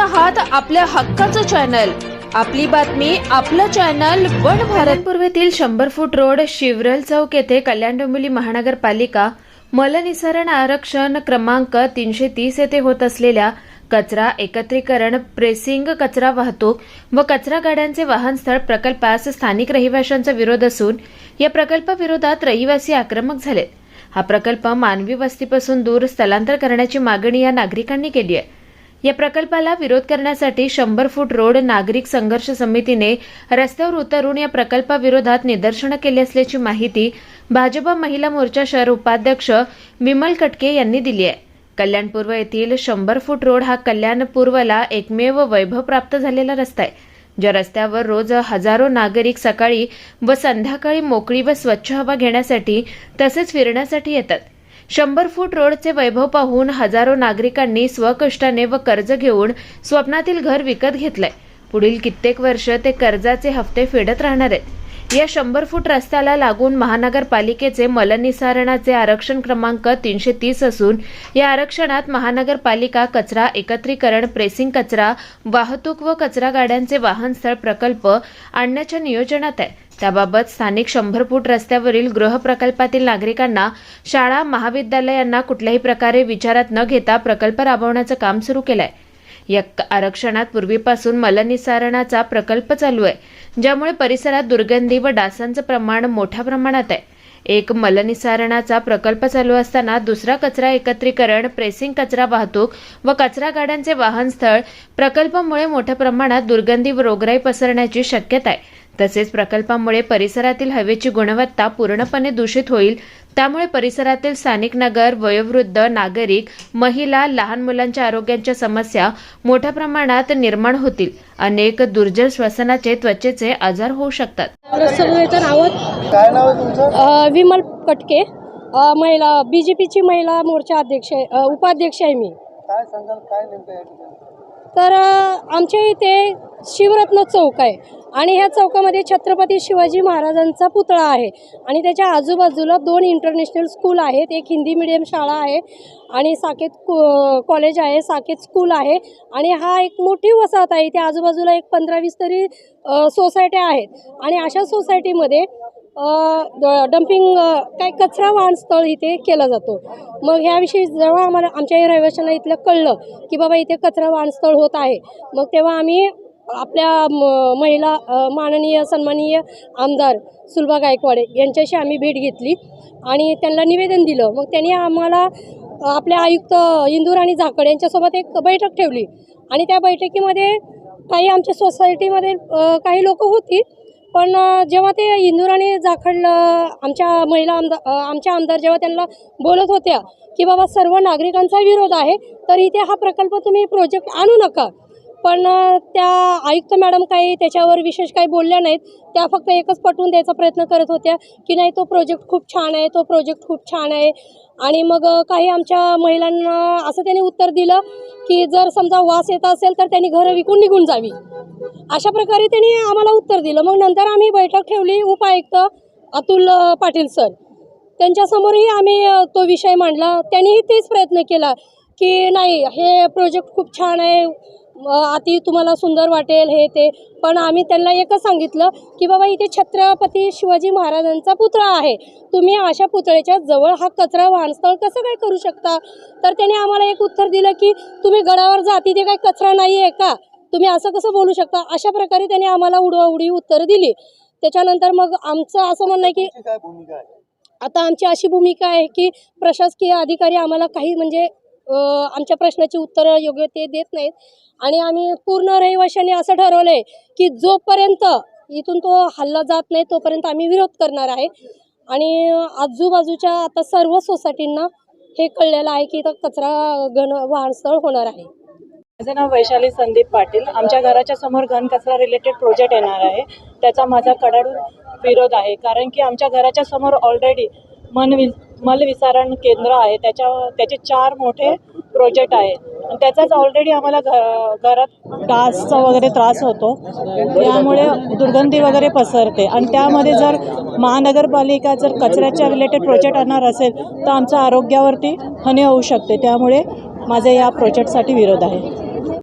आहात आपल्या हक्काचं चॅनल. आपली बातमी आपलं चॅनल वन भारत. पूर्वेतील शंभर फूट रोड शिवरल चौक येथे कल्याण डोंबिवली महानगरपालिका मलनिसारण आरक्षण क्रमांक तीनशे तीस येथे होत असलेल्या कचरा एकत्रीकरण प्रेसिंग कचरा वाहतूक व कचरा गाड्यांचे वाहनस्थळ प्रकल्पास स्थानिक रहिवाशांचा विरोध असून या प्रकल्पाविरोधात रहिवासी आक्रमक झालेत. हा प्रकल्प मानवी वस्तीपासून दूर स्थलांतर करण्याची मागणी या नागरिकांनी केली आहे. या प्रकल्पाला विरोध करण्यासाठी शंभर फूट रोड नागरिक संघर्ष समितीने रस्त्यावर उतरून या प्रकल्पाविरोधात निदर्शनं केली असल्याची माहिती भाजपा महिला मोर्चा शहर उपाध्यक्ष विमल कटके यांनी दिली आहे. कल्याण पूर्व येथील शंभर फूट रोड हा कल्याण पूर्वला एकमेव वैभव प्राप्त झालेला रस्ता आहे ज्या रस्त्यावर रोज हजारो नागरिक सकाळी व संध्याकाळी मोकळी व स्वच्छ हवा घेण्यासाठी तसेच फिरण्यासाठी येतात. शंभर फूट रोडचे वैभव पाहून हजारो नागरिकांनी स्वकष्टाने व कर्ज घेऊन स्वप्नातील घर विकत घेतलंय. पुढील कित्येक वर्ष ते कर्जाचे हप्ते फेडत राहणार आहेत. या शंभर फूट रस्त्याला लागून महानगरपालिकेचे मलनिसारणाचे आरक्षण क्रमांक तीनशे तीस असून या आरक्षणात महानगरपालिका कचरा एकत्रीकरण प्रेसिंग कचरा वाहतूक व कचरा गाड्यांचे वाहनस्थळ प्रकल्प आणण्याच्या नियोजनात आहे. त्याबाबत स्थानिक शंभर फूट रस्त्यावरील गृहप्रकल्पातील नागरिकांना शाळा महाविद्यालयांना कुठल्याही प्रकारे विचारात न घेता प्रकल्प राबवण्याचं काम सुरू केलं आहे या क- आरक्षणात पूर्वीपासून मलनिसारणाचा प्रकल्प चालू आहे ज्यामुळे परिसरात दुर्गंधी व डासांचं प्रमाण मोठ्या प्रमाणात आहे. एक मलनिसारणाचा प्रकल्प चालू असताना दुसरा कचरा एकत्रीकरण प्रेसिंग कचरा वाहतूक व कचरा गाड्यांचे वाहनस्थळ प्रकल्पामुळे मोठ्या प्रमाणात दुर्गंधी व रोगराई पसरण्याची शक्यता आहे. तसेच प्रकल्पामुळे परिसरातील हवेची गुणवत्ता पूर्णपणे दूषित होईल. त्यामुळे परिसरातील स्थानिक नगर वयोवृद्ध नागरिक महिला लहान मुलांच्या आरोग्याच्या समस्या मोठ्या प्रमाणात निर्माण होतील. अनेक दुर्जल श्वसनाचे त्वचेचे आजार होऊ शकतात. विमल कटके महिला बी जे पीची महिला मोर्चा अध्यक्ष उपाध्यक्ष आहे मी. काय सांगाल? काय नेमकं या ठिकाणी? तर आमच्या इथे शिवरत्न चौक आहे. आणि ह्या चौकामध्ये छत्रपती शिवाजी महाराजांचा पुतळा आहे. आणि त्याच्या आजूबाजूला दोन इंटरनॅशनल स्कूल आहेत. एक हिंदी मिडियम शाळा आहे आणि साकेत कॉलेज आहे साकेत स्कूल आहे. आणि हा एक मोठी वसाहत आहे. त्या आजूबाजूला एक पंधरा वीस तरी सोसायट्या आहेत. आणि अशा सोसायटीमध्ये डम्पिंग काय कचरा वाहनस्थळ इथे केला जातो. मग ह्याविषयी जेव्हा आम्हाला आमच्या या रहिवाशांना इथलं कळलं की बाबा इथे कचरा वाहनस्थळ होत आहे मग तेव्हा आम्ही आपल्या म- महिला माननीय सन्माननीय आमदार सुलभा गायकवाडे यांच्याशी आम्ही भेट घेतली आणि त्यांना निवेदन दिलं. मग त्यांनी आम्हाला आपल्या आयुक्त इंदूर आणि झाकड यांच्यासोबत एक बैठक ठेवली आणि त्या बैठकीमध्ये काही आमच्या सोसायटीमध्ये काही लोक होती पण जेव्हा ते इंदुराणी जाखडलं आमच्या महिला आमदार आमच्या आमदार जेव्हा त्यांना बोलत होत्या की बाबा सर्व नागरिकांचा विरोध आहे तर इथे हा प्रकल्प तुम्ही प्रोजेक्ट आणू नका. पण त्या आयुक्त मॅडम काही त्याच्यावर विशेष काही बोलल्या नाहीत. त्या फक्त एकच पटवून द्यायचा प्रयत्न करत होत्या की नाही तो प्रोजेक्ट खूप छान आहे तो प्रोजेक्ट खूप छान आहे. आणि मग काही आमच्या महिलांना असं त्यांनी उत्तर दिलं की जर समजा वास येत असेल तर त्यांनी घरं विकून निघून जावी. अशा प्रकारे त्यांनी आम्हाला उत्तर दिलं. मग नंतर आम्ही बैठक ठेवली उपायुक्त अतुल पाटील सर. त्यांच्यासमोरही आम्ही तो विषय मांडला. त्यांनीही तेच प्रयत्न केला की नाही हे प्रोजेक्ट खूप छान आहे अति तुम्हाला सुंदर वाटेल हे ते. पण आम्ही त्यांना एकच सांगितलं की बाबा इथे छत्रपती शिवाजी महाराजांचा पुतळा आहे. तुम्ही अशा पुतळ्याच्या जवळ हा कचरा वाहनस्थळ कसं काय करू शकता? तर त्याने आम्हाला एक उत्तर दिलं की तुम्ही गडावर जा तिथे काही कचरा नाही आहे का? तुम्ही असं कसं बोलू शकता? अशा प्रकारे त्याने आम्हाला उडवाउडी उत्तरं दिली. त्याच्यानंतर मग आमचं असं म्हणणं आहे की आता आमची अशी भूमिका आहे की प्रशासकीय अधिकारी आम्हाला काही म्हणजे आमच्या प्रश्नाची उत्तरं योग्य ते देत नाहीत. आणि आम्ही पूर्ण रहिवाशांनी असं ठरवलं आहे की जोपर्यंत इथून तो हल्ला जात नाही तोपर्यंत आम्ही विरोध करणार आहे. आणि आजूबाजूच्या आता सर्व सोसायटींना हे कळलेलं आहे की इथं कचरा घन वाहनस्थळ होणार आहे. माझं नाव वैशाली संदीप पाटील. आमच्या घराच्या समोर घनकचरा रिलेटेड प्रोजेक्ट येणार आहे. त्याचा माझा कडाडून विरोध आहे. कारण की आमच्या घराच्या समोर ऑलरेडी मन मलविसारण केंद्र आहे त्याच्या त्याचे चार मोठे प्रोजेक्ट आहेत. आणि त्याचाच ऑलरेडी आम्हाला घ घरात डासचा वगैरे त्रास होतो. त्यामुळे दुर्गंधी वगैरे पसरते. आणि त्यामध्ये जर महानगरपालिका जर कचऱ्याच्या रिलेटेड प्रोजेक्ट आणणार असेल तर आमच्या आरोग्यावरती हानी होऊ शकते. त्यामुळे माझा या प्रोजेक्टसाठी विरोध आहे.